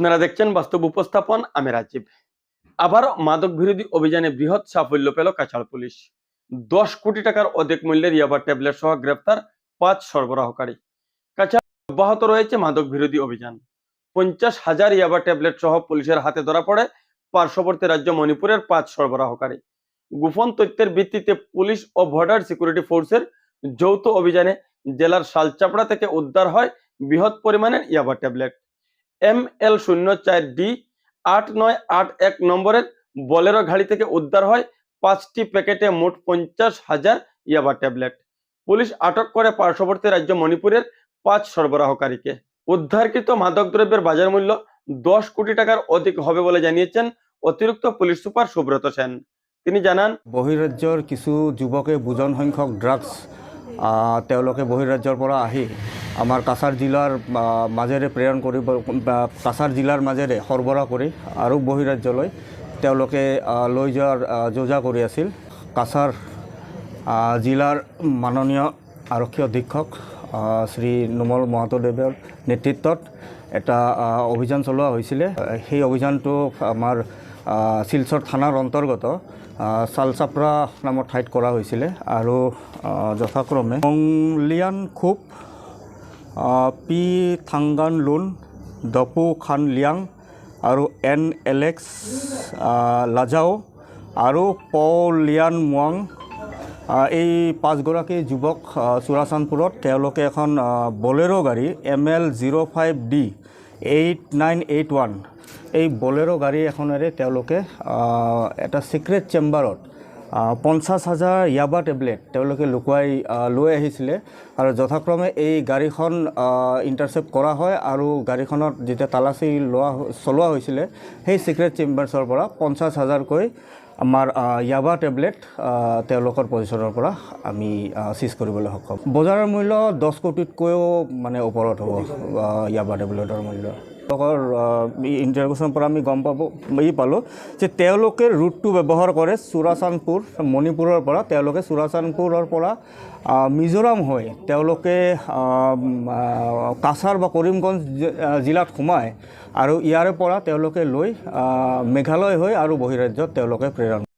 আপনারা দেখছেন বাস্তব উপস্থাপন, আমি রাজীব। আবার মাদক বিরোধী অভিযানে বৃহৎ সাফল্য পেল কাছাড় পুলিশ। দশ কোটি টাকার অধিক মূল্যের ইয়াবা ট্যাবলেট সহ গ্রেপ্তার পাঁচ সরবরাহকারী। কাছাড় অব্যাহত রয়েছে মাদক বিরোধী অভিযান। পঞ্চাশ হাজার ইয়াবা ট্যাবলেট সহ পুলিশের হাতে ধরা পড়ে পার্শ্ববর্তী রাজ্য মণিপুরের পাঁচ সরবরাহকারী। গোপন তথ্যের ভিত্তিতে পুলিশ ও বর্ডার সিকিউরিটি ফোর্সের যৌথ অভিযানে জেলার শালচাপড়া থেকে উদ্ধার হয় বৃহৎ পরিমাণের ইয়াবা ট্যাবলেট। এম এল শূন্য চার ডি আট নয় আট এক নম্বরের বলেরো গাড়ি থেকে উদ্ধার হয় পাঁচটি প্যাকেটে মোট পঞ্চাশ হাজার ইয়াবা ট্যাবলেট। পুলিশ আটক করে পার্শ্ববর্তী রাজ্য মণিপুরের পাঁচ সরবরাহকারীকে। উদ্ধারকৃত মাদকদ্রব্যের বাজার মূল্য দশ কোটি টাকার অধিক হবে বলে জানিয়েছেন অতিরিক্ত পুলিশ সুপার সুব্রত সেন। তিনি জানান বহিৰাজ্যৰ কিছু যুৱকে বুজন সংখ্যক আহ, তেওঁলোকে বহিৰাজ্যৰ পৰা আহি আমাৰ কাছাৰ জিলাৰ মাজেৰে প্ৰেৰণ কৰিব কাছাৰ জিলাৰ মাজেৰে সৰবৰাহ কৰি আৰু বহিৰাজ্যলৈ তেওঁলোকে লৈ যোৱাৰ যোজা কৰি আছিল। কাছাৰ জিলাৰ মাননীয় আৰক্ষী অধীক্ষক শ্ৰী নোমল মহাতোদেৱৰ নেতৃত্বত এটা অভিযান চলোৱা হৈছিলে। সেই অভিযানটো আমাৰ শিলচৰ থানাৰ অন্তৰ্গত চালচাপৰা নামৰ ঠাইত কৰা হৈছিলে। আৰু যথাক্ৰমে মংলিয়ান খুব পি থাংগান লুন দপু খান লিয়াং আৰু এন এলেক্স লাজাও আৰু প লিয়ান মোৱাং এই পাঁচগৰাকী যুৱক আহ, তেওঁলোকে এখন বলেৰ' গাড়ী M L zero' five D eight nine eight one এই বলেৰ' গাড়ী এখনেৰে তেওঁলোকে এটা ছিক্ৰেট চেম্বাৰত পঞ্চাছ হাজাৰ ইয়াবা টেবলেট তেওঁলোকে লুকুৱাই লৈ আহিছিলে আৰু যথাক্ৰমে এই গাড়ীখন ইণ্টাৰচেপ্ট কৰা হয় আৰু গাড়ীখনত যেতিয়া তালাচী লোৱা চলোৱা হৈছিলে, সেই ছিক্ৰেট চেম্বাৰ্ছৰ পৰা পঞ্চাছ হাজাৰকৈ আমাৰ ইয়াবা টেবলেট তেওঁলোকৰ পজিশ্যনৰ পৰা আমি চিজ কৰিবলৈ সক্ষম বজাৰৰ মূল্য দহ কোটিতকৈও মানে ওপৰত হ'ব ইয়াবা টেবলেটৰ মূল্য। তেওঁলোকৰ ইণ্টাৰভিউচনৰ পৰা আমি গম পাব, ই পালোঁ যে তেওঁলোকে ৰুটটো ব্যৱহাৰ কৰে চুৰাচান্দপুৰ মণিপুৰৰ পৰা। তেওঁলোকে চুৰাচান্দপুৰৰ পৰা মিজোৰাম হৈ তেওঁলোকে কাছাৰ বা কৰিমগঞ্জ জিলাত সোমায় আৰু ইয়াৰে পৰা তেওঁলোকে লৈ মেঘালয় হৈ আৰু বহিৰাজ্যত তেওঁলোকে প্ৰেৰণ